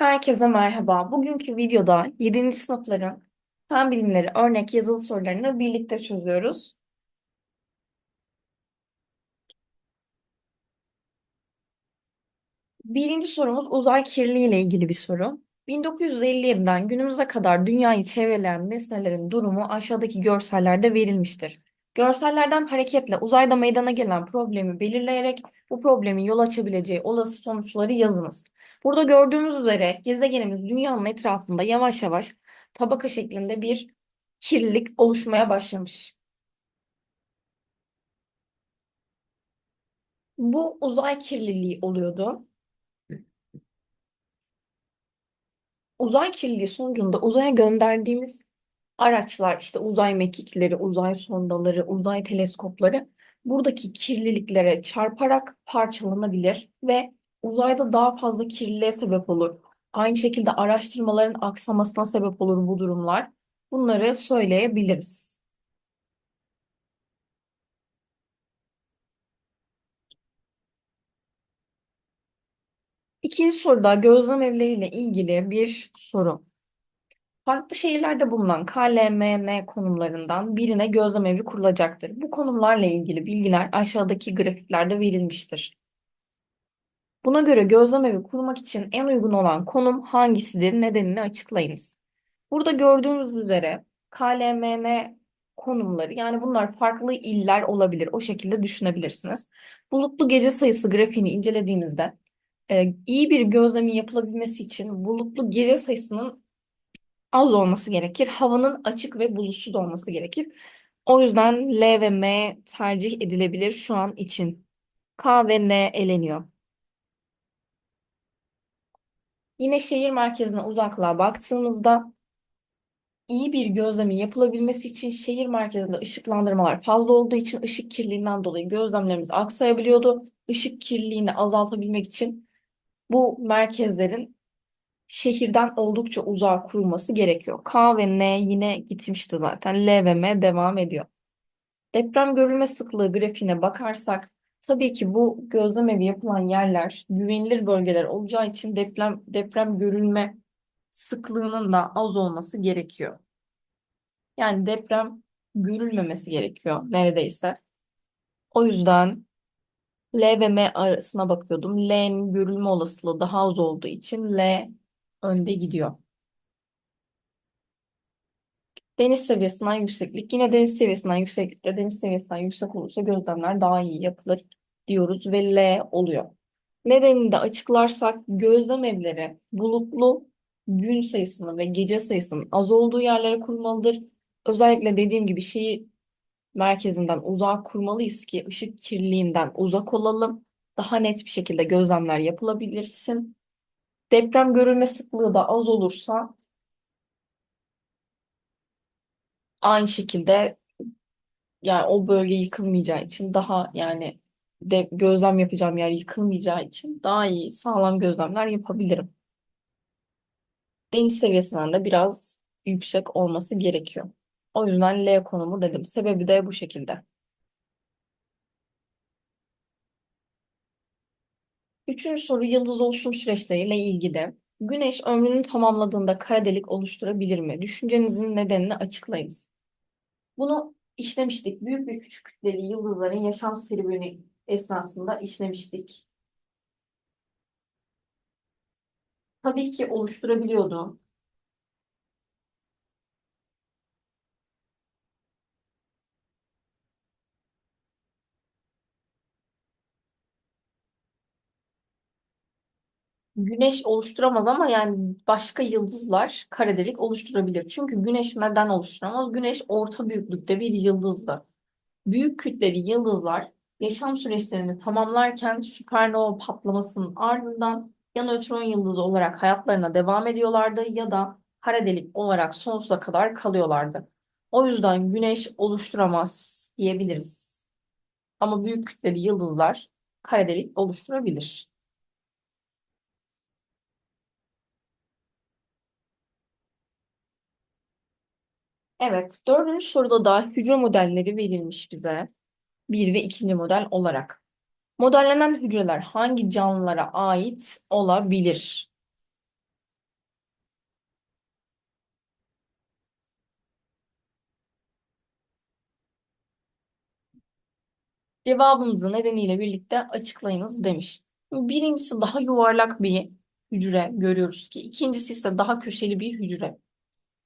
Herkese merhaba. Bugünkü videoda 7. sınıfların fen bilimleri örnek yazılı sorularını birlikte çözüyoruz. Birinci sorumuz uzay kirliliği ile ilgili bir soru. 1957'den günümüze kadar dünyayı çevreleyen nesnelerin durumu aşağıdaki görsellerde verilmiştir. Görsellerden hareketle uzayda meydana gelen problemi belirleyerek bu problemin yol açabileceği olası sonuçları yazınız. Burada gördüğümüz üzere gezegenimiz dünyanın etrafında yavaş yavaş tabaka şeklinde bir kirlilik oluşmaya başlamış. Bu uzay kirliliği oluyordu. Uzay kirliliği sonucunda uzaya gönderdiğimiz araçlar, işte uzay mekikleri, uzay sondaları, uzay teleskopları buradaki kirliliklere çarparak parçalanabilir ve uzayda daha fazla kirliliğe sebep olur. Aynı şekilde araştırmaların aksamasına sebep olur bu durumlar. Bunları söyleyebiliriz. İkinci soruda gözlem evleriyle ilgili bir soru. Farklı şehirlerde bulunan KLMN konumlarından birine gözlemevi kurulacaktır. Bu konumlarla ilgili bilgiler aşağıdaki grafiklerde verilmiştir. Buna göre gözlemevi kurmak için en uygun olan konum hangisidir? Nedenini açıklayınız. Burada gördüğümüz üzere KLMN konumları yani bunlar farklı iller olabilir. O şekilde düşünebilirsiniz. Bulutlu gece sayısı grafiğini incelediğimizde e, iyi bir gözlemin yapılabilmesi için bulutlu gece sayısının az olması gerekir. Havanın açık ve bulutsuz olması gerekir. O yüzden L ve M tercih edilebilir şu an için. K ve N eleniyor. Yine şehir merkezine uzaklığa baktığımızda iyi bir gözlemin yapılabilmesi için şehir merkezinde ışıklandırmalar fazla olduğu için ışık kirliliğinden dolayı gözlemlerimiz aksayabiliyordu. Işık kirliliğini azaltabilmek için bu merkezlerin şehirden oldukça uzağa kurulması gerekiyor. K ve N yine gitmişti zaten. L ve M devam ediyor. Deprem görülme sıklığı grafiğine bakarsak tabii ki bu gözlemevi yapılan yerler güvenilir bölgeler olacağı için deprem deprem görülme sıklığının da az olması gerekiyor. Yani deprem görülmemesi gerekiyor neredeyse. O yüzden L ve M arasına bakıyordum. L'nin görülme olasılığı daha az olduğu için L önde gidiyor. Deniz seviyesinden yükseklik. Yine deniz seviyesinden yükseklikte deniz seviyesinden yüksek olursa gözlemler daha iyi yapılır diyoruz ve L oluyor. Nedenini de açıklarsak gözlem evleri bulutlu gün sayısının ve gece sayısının az olduğu yerlere kurulmalıdır. Özellikle dediğim gibi şehir merkezinden uzak kurmalıyız ki ışık kirliliğinden uzak olalım. Daha net bir şekilde gözlemler yapılabilirsin. Deprem görülme sıklığı da az olursa aynı şekilde yani o bölge yıkılmayacağı için daha yani de gözlem yapacağım yer yıkılmayacağı için daha iyi sağlam gözlemler yapabilirim. Deniz seviyesinden de biraz yüksek olması gerekiyor. O yüzden L konumu dedim. Sebebi de bu şekilde. Üçüncü soru yıldız oluşum süreçleriyle ilgili. Güneş ömrünü tamamladığında kara delik oluşturabilir mi? Düşüncenizin nedenini açıklayınız. Bunu işlemiştik. Büyük ve küçük kütleli yıldızların yaşam serüveni esnasında işlemiştik. Tabii ki oluşturabiliyordu. Güneş oluşturamaz ama yani başka yıldızlar kara delik oluşturabilir. Çünkü Güneş neden oluşturamaz? Güneş orta büyüklükte bir yıldızdır. Büyük kütleli yıldızlar yaşam süreçlerini tamamlarken süpernova patlamasının ardından ya nötron yıldızı olarak hayatlarına devam ediyorlardı ya da kara delik olarak sonsuza kadar kalıyorlardı. O yüzden Güneş oluşturamaz diyebiliriz. Ama büyük kütleli yıldızlar kara delik oluşturabilir. Evet, dördüncü soruda da hücre modelleri verilmiş bize. 1 ve 2. model olarak. Modellenen hücreler hangi canlılara ait olabilir? Cevabımızı nedeniyle birlikte açıklayınız demiş. Birincisi daha yuvarlak bir hücre görüyoruz ki. ikincisi ise daha köşeli bir hücre.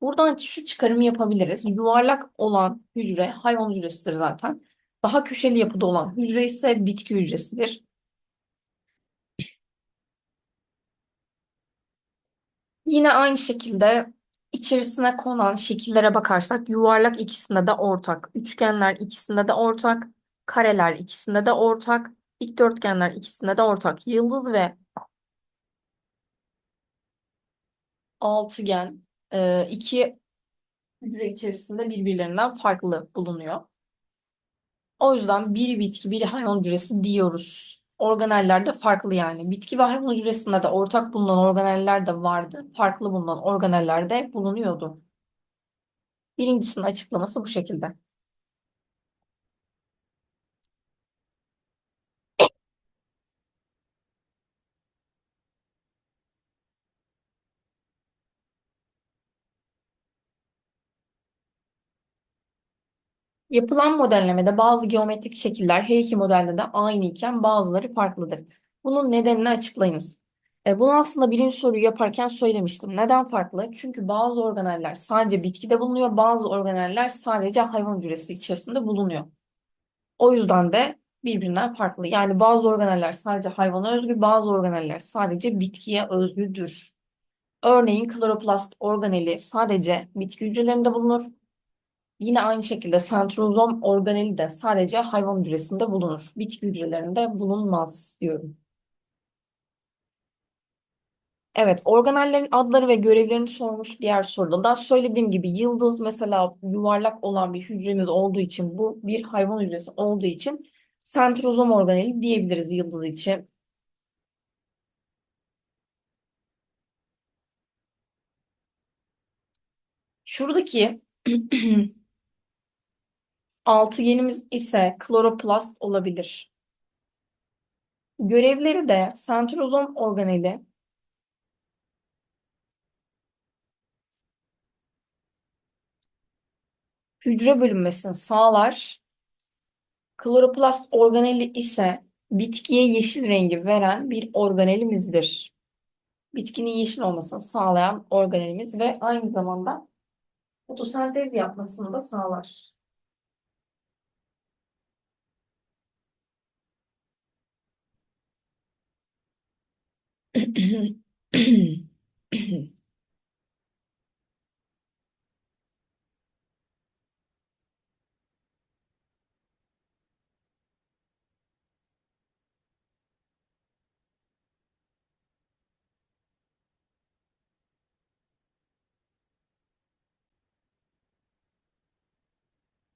Buradan şu çıkarımı yapabiliriz. Yuvarlak olan hücre hayvan hücresidir zaten. Daha köşeli yapıda olan hücre ise bitki hücresidir. Yine aynı şekilde içerisine konan şekillere bakarsak yuvarlak ikisinde de ortak, üçgenler ikisinde de ortak, kareler ikisinde de ortak, dikdörtgenler ikisinde de ortak. Yıldız ve altıgen e, iki hücre içerisinde birbirlerinden farklı bulunuyor. O yüzden biri bitki, biri hayvan hücresi diyoruz. Organeller de farklı yani. Bitki ve hayvan hücresinde de ortak bulunan organeller de vardı. Farklı bulunan organeller de bulunuyordu. Birincisinin açıklaması bu şekilde. Yapılan modellemede bazı geometrik şekiller her iki modelde de aynı iken bazıları farklıdır. Bunun nedenini açıklayınız. E, bunu aslında birinci soruyu yaparken söylemiştim. Neden farklı? Çünkü bazı organeller sadece bitkide bulunuyor, bazı organeller sadece hayvan hücresi içerisinde bulunuyor. O yüzden de birbirinden farklı. Yani bazı organeller sadece hayvana özgü, bazı organeller sadece bitkiye özgüdür. Örneğin kloroplast organeli sadece bitki hücrelerinde bulunur. Yine aynı şekilde sentrozom organeli de sadece hayvan hücresinde bulunur. Bitki hücrelerinde bulunmaz diyorum. Evet, organellerin adları ve görevlerini sormuş diğer soruda da söylediğim gibi yıldız mesela yuvarlak olan bir hücremiz olduğu için bu bir hayvan hücresi olduğu için sentrozom organeli diyebiliriz yıldız için. Şuradaki altıgenimiz ise kloroplast olabilir. Görevleri de sentrozom organeli hücre bölünmesini sağlar. Kloroplast organeli ise bitkiye yeşil rengi veren bir organelimizdir. Bitkinin yeşil olmasını sağlayan organelimiz ve aynı zamanda fotosentez yapmasını da sağlar.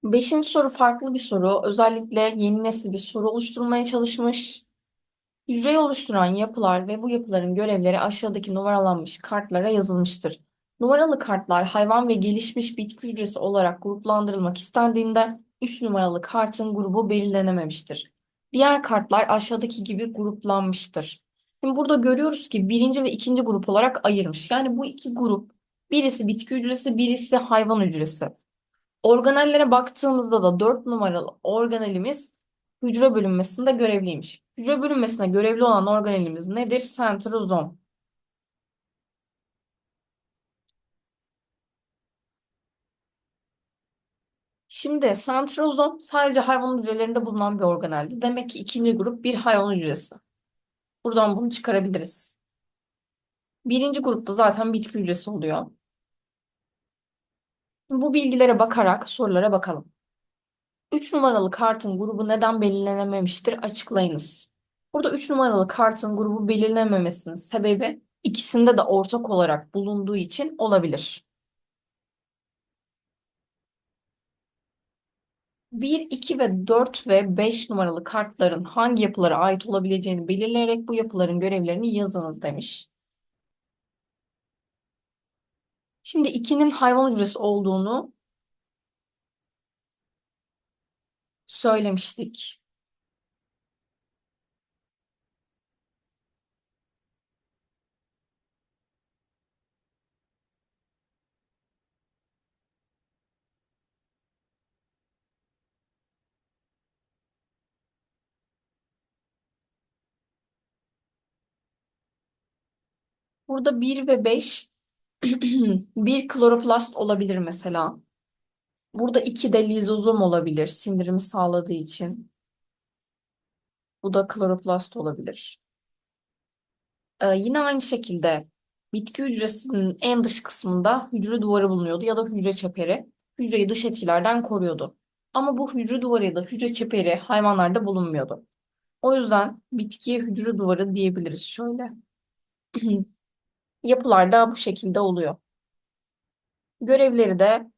Beşinci soru farklı bir soru. Özellikle yeni nesil bir soru oluşturmaya çalışmış. Hücreyi oluşturan yapılar ve bu yapıların görevleri aşağıdaki numaralanmış kartlara yazılmıştır. Numaralı kartlar hayvan ve gelişmiş bitki hücresi olarak gruplandırılmak istendiğinde 3 numaralı kartın grubu belirlenememiştir. Diğer kartlar aşağıdaki gibi gruplanmıştır. Şimdi burada görüyoruz ki birinci ve ikinci grup olarak ayırmış. Yani bu iki grup birisi bitki hücresi, birisi hayvan hücresi. Organellere baktığımızda da 4 numaralı organelimiz hücre bölünmesinde görevliymiş. Hücre bölünmesine görevli olan organelimiz nedir? Sentrozom. Şimdi sentrozom sadece hayvan hücrelerinde bulunan bir organeldi. Demek ki ikinci grup bir hayvan hücresi. Buradan bunu çıkarabiliriz. Birinci grupta zaten bitki hücresi oluyor. Bu bilgilere bakarak sorulara bakalım. 3 numaralı kartın grubu neden belirlenememiştir? Açıklayınız. Burada 3 numaralı kartın grubu belirlenememesinin sebebi ikisinde de ortak olarak bulunduğu için olabilir. 1, 2 ve 4 ve 5 numaralı kartların hangi yapılara ait olabileceğini belirleyerek bu yapıların görevlerini yazınız demiş. Şimdi 2'nin hayvan hücresi olduğunu söylemiştik. Burada 1 ve 5 bir kloroplast olabilir mesela. Burada 2 de lizozom olabilir sindirimi sağladığı için. Bu da kloroplast olabilir. Ee, yine aynı şekilde bitki hücresinin en dış kısmında hücre duvarı bulunuyordu ya da hücre çeperi. Hücreyi dış etkilerden koruyordu. Ama bu hücre duvarı ya da hücre çeperi hayvanlarda bulunmuyordu. O yüzden bitki hücre duvarı diyebiliriz şöyle. Yapılarda bu şekilde oluyor. Görevleri de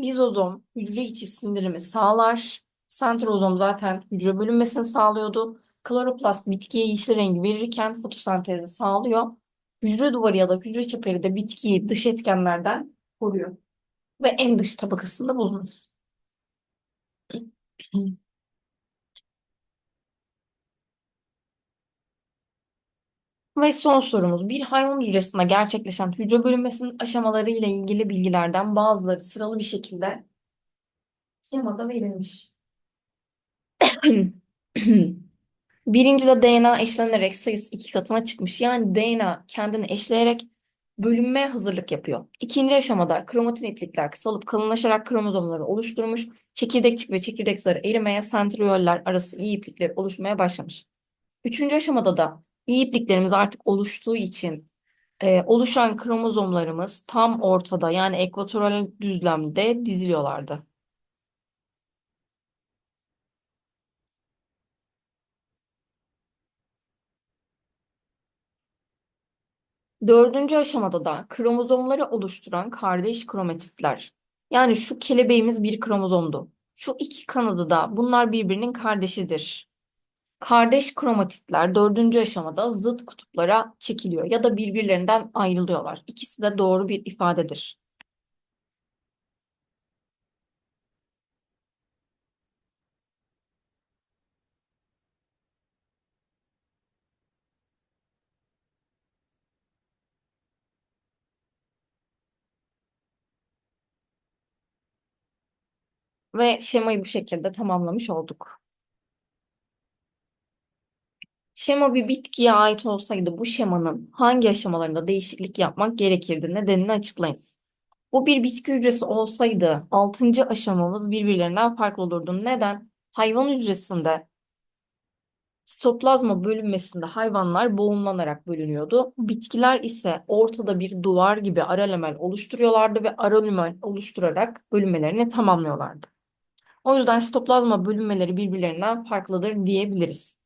lizozom hücre içi sindirimi sağlar. Sentrozom zaten hücre bölünmesini sağlıyordu. Kloroplast bitkiye yeşil rengi verirken fotosentezi sağlıyor. Hücre duvarı ya da hücre çeperi de bitkiyi dış etkenlerden koruyor. Ve en dış tabakasında bulunur. Ve son sorumuz. Bir hayvan hücresinde gerçekleşen hücre bölünmesinin aşamaları ile ilgili bilgilerden bazıları sıralı bir şekilde şemada verilmiş. Birincide DNA eşlenerek sayısı iki katına çıkmış. Yani DNA kendini eşleyerek bölünmeye hazırlık yapıyor. İkinci aşamada kromatin iplikler kısalıp kalınlaşarak kromozomları oluşturmuş. Çekirdekçik ve çekirdek zarı erimeye, sentriyoller arası iyi iplikler oluşmaya başlamış. Üçüncü aşamada da iyi artık oluştuğu için e, oluşan kromozomlarımız tam ortada yani ekvatoral düzlemde diziliyorlardı. Dördüncü aşamada da kromozomları oluşturan kardeş kromatitler. Yani şu kelebeğimiz bir kromozomdu. Şu iki kanadı da bunlar birbirinin kardeşidir. Kardeş kromatitler dördüncü aşamada zıt kutuplara çekiliyor ya da birbirlerinden ayrılıyorlar. İkisi de doğru bir ifadedir. Ve şemayı bu şekilde tamamlamış olduk. Şema bir bitkiye ait olsaydı bu şemanın hangi aşamalarında değişiklik yapmak gerekirdi? Nedenini açıklayınız. Bu bir bitki hücresi olsaydı altıncı aşamamız birbirlerinden farklı olurdu. Neden? Hayvan hücresinde sitoplazma bölünmesinde hayvanlar boğumlanarak bölünüyordu. Bitkiler ise ortada bir duvar gibi aralemel oluşturuyorlardı ve aralemel oluşturarak bölünmelerini tamamlıyorlardı. O yüzden sitoplazma bölünmeleri birbirlerinden farklıdır diyebiliriz.